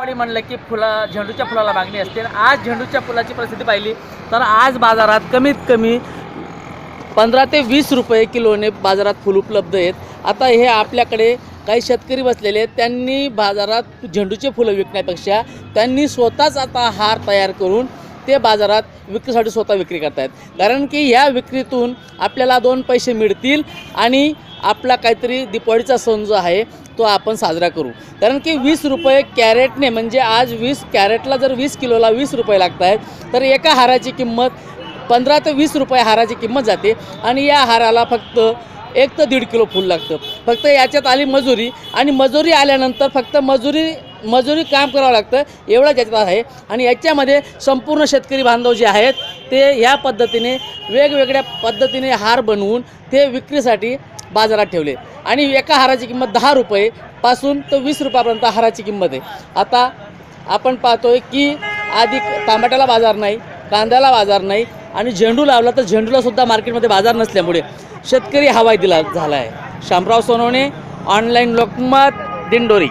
दिवाळी म्हणलं की फुला झेंडूच्या फुलाला मागणी असते. आज झेंडूच्या फुलाची परिस्थिती पाहिली तर आज बाजारात कमीत कमी पंधरा ते वीस रुपये किलोने बाजारात फुल उपलब्ध आहेत. आता हे आपल्याकडे काही शेतकरी बसलेले आहेत त्यांनी बाजारात झेंडूचे फुलं विकण्यापेक्षा त्यांनी स्वतःच आता हार तयार करून ते बाजारात विक्रीसाठी स्वतः विक्री करतायत. कारण की ह्या विक्रीतून आपल्याला दोन पैसे मिळतील आणि आपला काहीतरी दिपावळीचा सण जो आहे तो आपण साजरा करू. कारण की वीस रुपये कॅरेटने म्हणजे आज वीस कॅरेटला जर वीस किलोला वीस रुपये लागत आहेत तर एका हाराची किंमत पंधरा ते वीस रुपये हाराची किंमत जाते आणि या हाराला फक्त एक ते दीड किलो फूल लागतं. फक्त याच्यात आली मजुरी आणि मजुरी आल्यानंतर फक्त मजुरी मजुरी काम करावं लागतं एवढंच ज्याच्यात आहे. आणि याच्यामध्ये संपूर्ण शेतकरी बांधव जे आहेत ते ह्या पद्धतीने वेगवेगळ्या पद्धतीने हार बनवून ते विक्रीसाठी बाजारात ठेवले. आणि एका हाराची किंमत दहा रुपये पासून तर वीस रुपयापर्यंत हाराची किंमत आहे. आता आपण पाहतोय की आधी टमाट्याला बाजार नाही कांद्याला बाजार नाही आणि झेंडू लावला तर झेंडूलासुद्धा मार्केटमध्ये बाजार नसल्यामुळे शेतकरी हवाई दिला झाला आहे शामराव सोनवणे ऑनलाईन लोकमत दिंडोरी.